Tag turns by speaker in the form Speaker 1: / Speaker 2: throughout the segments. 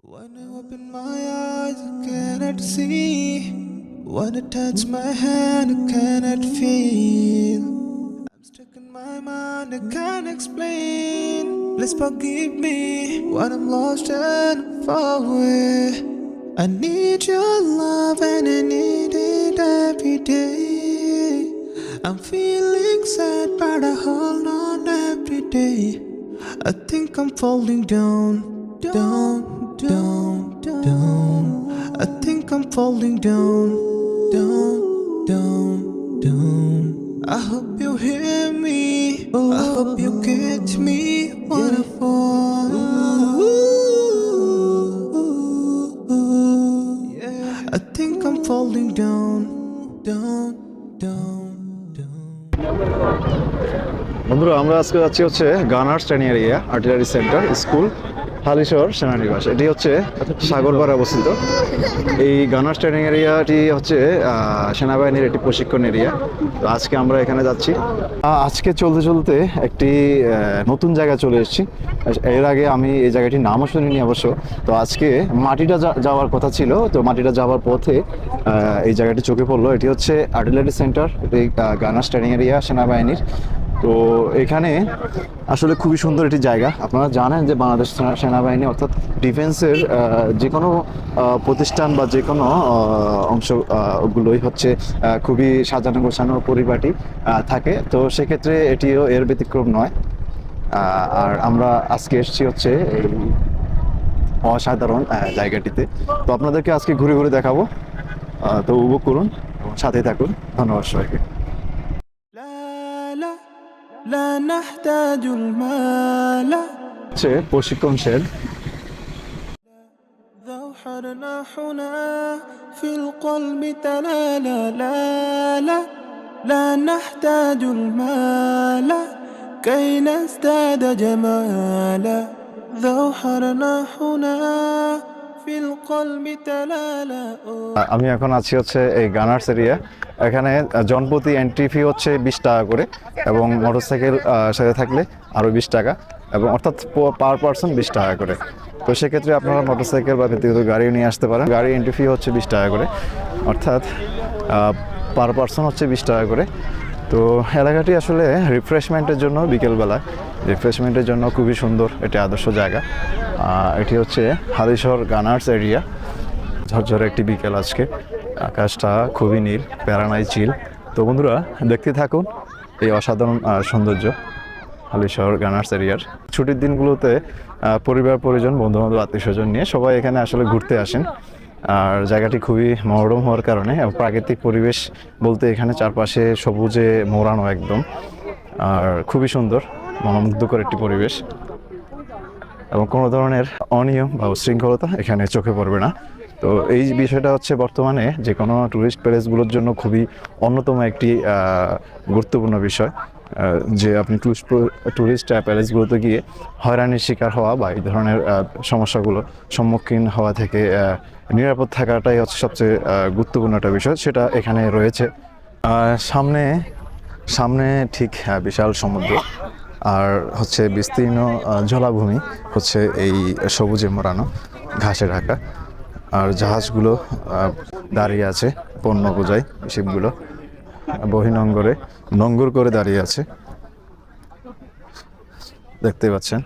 Speaker 1: When I open my eyes, I cannot see. When I touch my hand, I cannot feel. I'm stuck in my mind, I can't explain. Please forgive me when I'm lost and far away. I need your love and I need it every day. I'm feeling sad, but I hold on every day. I think I'm falling down, down, down, down. I think I'm falling down, down, down, down. I hope you hear me. I hope you catch me when I fall. I think I'm falling down, down, down.
Speaker 2: বন্ধুরা, আমরা আজকে যাচ্ছি হচ্ছে gunners training area artillery centre school, Halishahar সেনানিবাস। এটি হচ্ছে সাগরপাড়ে অবস্থিত। এই গানার্স training এরিয়াটি হচ্ছে সেনাবাহিনীর একটি প্রশিক্ষণ এরিয়া। তো আজকে আমরা এখানে যাচ্ছি। আজকে চলতে চলতে একটি নতুন জায়গা চলে এসেছি। এর আগে আমি এই জায়গাটির নামও শুনিনি অবশ্য। তো আজকে মাটিটা যাওয়ার কথা ছিল। তো মাটিটা যাওয়ার পথে এই জায়গাটি চোখে পড়ল। এটি হচ্ছে আর্টিলারি সেন্টার, এটি গানার্স ট্রেনিং এরিয়া এরিয়া সেনাবাহিনীর। তো এখানে আসলে খুবই সুন্দর একটি জায়গা। আপনারা জানেন যে বাংলাদেশ সেনাবাহিনী অর্থাৎ ডিফেন্সের যে কোনো প্রতিষ্ঠান বা যে কোনো অংশগুলোই হচ্ছে খুবই সাজানো গোছানো পরিপাটি থাকে। তো সেক্ষেত্রে এটিও এর ব্যতিক্রম নয়। আর আমরা আজকে এসেছি হচ্ছে অসাধারণ জায়গাটিতে। তো আপনাদেরকে আজকে ঘুরে ঘুরে দেখাবো। তো উপভোগ করুন সাথে থাকুন। ধন্যবাদ সবাইকে।
Speaker 1: لا نحتاج المال.
Speaker 2: شيء وشكم
Speaker 1: ذو حرنا حنا في القلب تلالا لا لا. لا نحتاج المال. كي نزداد جمالا. ذوحرنا حنا
Speaker 2: আমি এখন আছি হচ্ছে এই গানার্স এরিয়া। এখানে জনপ্রতি এন্ট্রি ফি হচ্ছে বিশ টাকা করে এবং মোটরসাইকেল সাথে থাকলে আরও বিশ টাকা এবং অর্থাৎ পার পার্সন বিশ টাকা করে। তো সেক্ষেত্রে আপনারা মোটরসাইকেল বা ব্যক্তিগত গাড়িও নিয়ে আসতে পারেন। গাড়ি এন্ট্রি ফি হচ্ছে বিশ টাকা করে। অর্থাৎ পার পার্সন হচ্ছে বিশ টাকা করে। তো এলাকাটি আসলে রিফ্রেশমেন্টের জন্য বিকেলবেলা। রিফ্রেশমেন্টের জন্য খুবই সুন্দর এটি আদর্শ জায়গা। এটি হচ্ছে হালিশহর গানার্স এরিয়া। ঝরঝরে একটি বিকেল আজকে। আকাশটা খুবই নীল, প্যারানাই চিল। তো বন্ধুরা, দেখতে থাকুন এই অসাধারণ সৌন্দর্য হালিশহর গানার্স এরিয়ার। ছুটির দিনগুলোতে পরিবার পরিজন বন্ধু বান্ধব আত্মীয় স্বজন নিয়ে সবাই এখানে আসলে ঘুরতে আসেন। আর জায়গাটি খুবই মনোরম হওয়ার কারণে প্রাকৃতিক পরিবেশ বলতে এখানে চারপাশে সবুজে মোড়ানো একদম। আর খুবই সুন্দর, মনোমুগ্ধকর একটি পরিবেশ। এবং কোনো ধরনের অনিয়ম বা উশৃঙ্খলতা এখানে চোখে পড়বে না। তো এই বিষয়টা হচ্ছে বর্তমানে যে কোনো ট্যুরিস্ট প্লেসগুলোর জন্য খুবই অন্যতম একটি গুরুত্বপূর্ণ বিষয়। যে আপনি টুরিস্ট ট্যুরিস্ট প্যালেসগুলোতে গিয়ে হয়রানির শিকার হওয়া বা এই ধরনের সমস্যাগুলো সম্মুখীন হওয়া থেকে নিরাপদ থাকাটাই হচ্ছে সবচেয়ে গুরুত্বপূর্ণ একটা বিষয়। সেটা এখানে রয়েছে। সামনে সামনে ঠিক বিশাল সমুদ্র। আর হচ্ছে বিস্তীর্ণ জলাভূমি হচ্ছে এই সবুজে মোড়ানো ঘাসে ঢাকা। আর জাহাজগুলো দাঁড়িয়ে আছে পণ্য বোঝাই, শিপগুলো। বহিনঙ্গরে নঙ্গর করে দাঁড়িয়ে আছে দেখতে পাচ্ছেন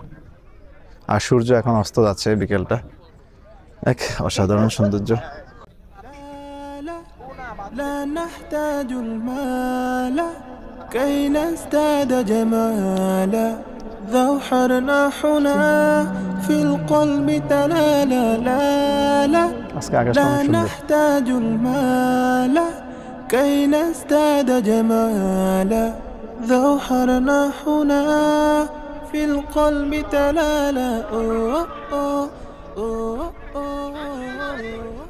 Speaker 2: আর সূর্য এখন অস্ত যাচ্ছে বিকেলটা এক অসাধারণ সৌন্দর্য
Speaker 1: لا لا نحتاج المال كي نزداد جمالا ذو حرناحنا في القلب تلالا لا لا
Speaker 2: আজকে আকাশটা
Speaker 1: لا
Speaker 2: অনেক সুন্দর
Speaker 1: نحتاج المال كي نزداد جمالا ذو حرنا هنا في القلب تلالا. أوه أوه أوه أوه أوه.